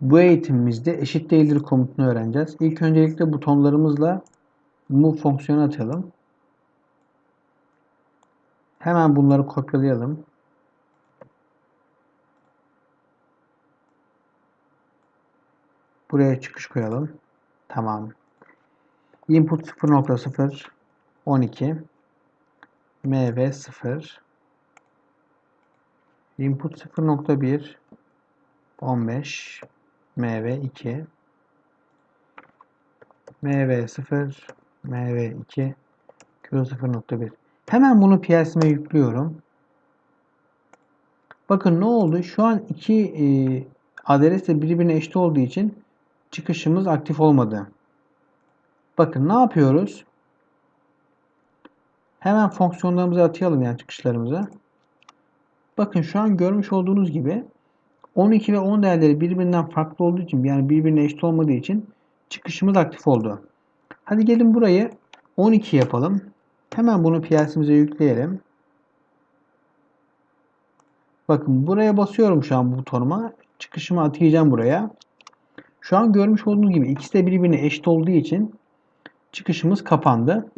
Bu eğitimimizde eşit değildir komutunu öğreneceğiz. İlk öncelikle butonlarımızla move fonksiyonu atalım. Hemen bunları kopyalayalım. Buraya çıkış koyalım. Tamam. Input 0.0 12 MV 0 Input 0.1 15 MV 2 MV 0 MV 2 Kilo 0.1 Hemen bunu PLC'me yüklüyorum. Bakın ne oldu? Şu an iki e, adres de birbirine eşit olduğu için çıkışımız aktif olmadı. Bakın ne yapıyoruz? Hemen fonksiyonlarımızı atayalım yani çıkışlarımıza. Bakın şu an görmüş olduğunuz gibi 12 ve 10 değerleri birbirinden farklı olduğu için yani birbirine eşit olmadığı için çıkışımız aktif oldu. Hadi gelin burayı 12 yapalım. Hemen bunu PLC'mize yükleyelim. Bakın buraya basıyorum şu an butonuma. Çıkışımı atayacağım buraya. Şu an görmüş olduğunuz gibi ikisi de birbirine eşit olduğu için çıkışımız kapandı.